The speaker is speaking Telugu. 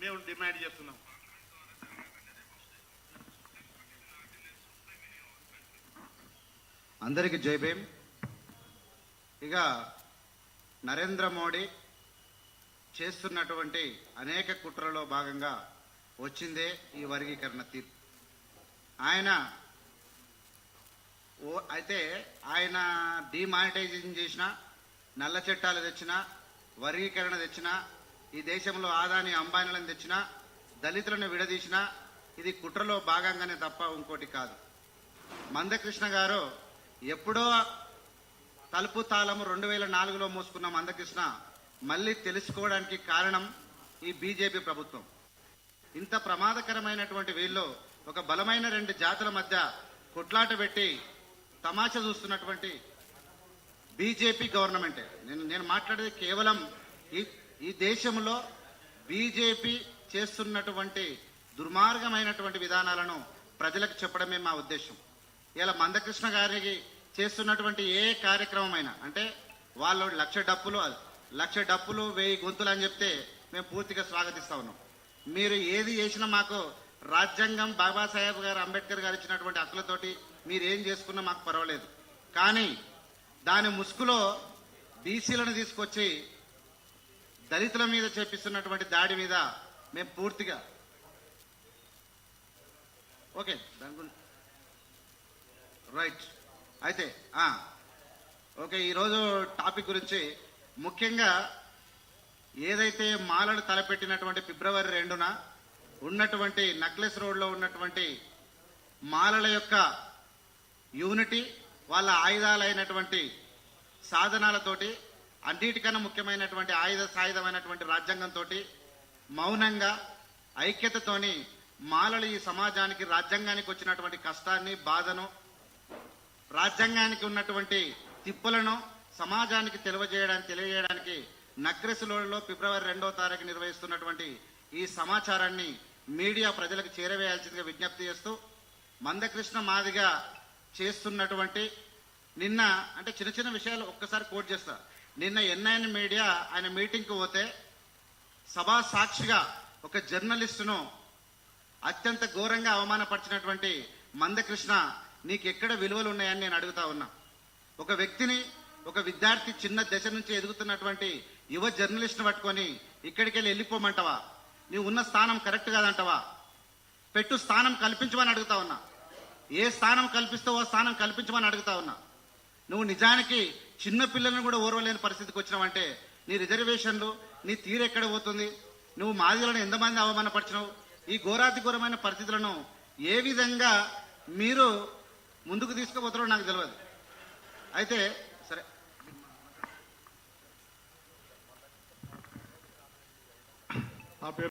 మేము డిమాండ్ చేస్తున్నాం. అందరికి జై భీమ్. ఇక నరేంద్ర మోడీ చేస్తున్నటువంటి అనేక కుట్రలో భాగంగా వచ్చిందే ఈ వర్గీకరణ తీర్పు. ఆయన ఓ అయితే ఆయన డిమానిటైజేషన్ చేసిన నల్ల చట్టాలు తెచ్చిన వర్గీకరణ తెచ్చిన ఈ దేశంలో ఆదాని అంబానీలను తెచ్చిన దళితులను విడదీసినా ఇది కుట్రలో భాగంగానే తప్ప ఇంకోటి కాదు. మందకృష్ణ గారు ఎప్పుడో తలుపు తాళము రెండు వేల నాలుగులో మోసుకున్న మందకృష్ణ మళ్ళీ తెలుసుకోవడానికి కారణం ఈ బీజేపీ ప్రభుత్వం. ఇంత ప్రమాదకరమైనటువంటి వీళ్ళు ఒక బలమైన రెండు జాతుల మధ్య కొట్లాట పెట్టి తమాషా చూస్తున్నటువంటి బీజేపీ గవర్నమెంటే. నేను నేను మాట్లాడేది కేవలం ఈ ఈ దేశంలో బీజేపీ చేస్తున్నటువంటి దుర్మార్గమైనటువంటి విధానాలను ప్రజలకు చెప్పడమే మా ఉద్దేశం. ఇలా మందకృష్ణ గారికి చేస్తున్నటువంటి ఏ కార్యక్రమమైనా అంటే వాళ్ళు లక్ష డప్పులు లక్ష డప్పులు వెయ్యి గొంతులు అని చెప్తే మేము పూర్తిగా స్వాగతిస్తా ఉన్నాం. మీరు ఏది చేసినా మాకు రాజ్యాంగం బాబాసాహెబ్ గారు అంబేద్కర్ గారు ఇచ్చినటువంటి హక్కులతోటి మీరు ఏం చేసుకున్నా మాకు పర్వాలేదు. కానీ దాని ముసుగులో బీసీలను తీసుకొచ్చి దళితుల మీద చేపిస్తున్నటువంటి దాడి మీద మేము పూర్తిగా ఓకే దాని రైట్. అయితే ఓకే ఈరోజు టాపిక్ గురించి ముఖ్యంగా ఏదైతే మాలలు తలపెట్టినటువంటి ఫిబ్రవరి రెండున ఉన్నటువంటి నక్లెస్ రోడ్లో ఉన్నటువంటి మాలల యొక్క యూనిటీ వాళ్ళ ఆయుధాలైనటువంటి సాధనాలతోటి అన్నిటికన్నా ముఖ్యమైనటువంటి ఆయుధ సాయుధమైనటువంటి రాజ్యాంగంతో మౌనంగా ఐక్యతతోని మాలలు ఈ సమాజానికి రాజ్యాంగానికి వచ్చినటువంటి కష్టాన్ని బాధను రాజ్యాంగానికి ఉన్నటువంటి తిప్పులను సమాజానికి తెలియజేయడానికి తెలియజేయడానికి నక్రెసులలో ఫిబ్రవరి రెండో తారీఖు నిర్వహిస్తున్నటువంటి ఈ సమాచారాన్ని మీడియా ప్రజలకు చేరవేయాల్సిందిగా విజ్ఞప్తి చేస్తూ మందకృష్ణ మాదిగా చేస్తున్నటువంటి నిన్న అంటే చిన్న చిన్న విషయాలు ఒక్కసారి కోట్ చేస్తా. నిన్న ఎన్ఐఎన్ మీడియా ఆయన మీటింగ్కి పోతే సభా సాక్షిగా ఒక జర్నలిస్టును అత్యంత ఘోరంగా అవమానపరిచినటువంటి మందకృష్ణ నీకు ఎక్కడ విలువలు ఉన్నాయని నేను అడుగుతా ఉన్నా. ఒక వ్యక్తిని ఒక విద్యార్థి చిన్న దశ నుంచి ఎదుగుతున్నటువంటి యువ జర్నలిస్ట్ను పట్టుకొని ఇక్కడికి వెళ్ళి వెళ్ళిపోమంటావా? నీవు ఉన్న స్థానం కరెక్ట్ కాదంటావా? పెట్టు స్థానం కల్పించమని అడుగుతా ఉన్నా. ఏ స్థానం కల్పిస్తావో ఆ స్థానం కల్పించమని అడుగుతా ఉన్నా. నువ్వు నిజానికి చిన్న పిల్లలను కూడా ఓర్వలేని పరిస్థితికి వచ్చినావంటే నీ రిజర్వేషన్లు నీ తీరు ఎక్కడ పోతుంది? నువ్వు మాదిలను ఎంతమంది అవమానపరిచినావు? ఈ ఘోరాతి ఘోరమైన పరిస్థితులను ఏ విధంగా మీరు ముందుకు తీసుకుపోతారో నాకు తెలియదు. అయితే సరే. నా పేరు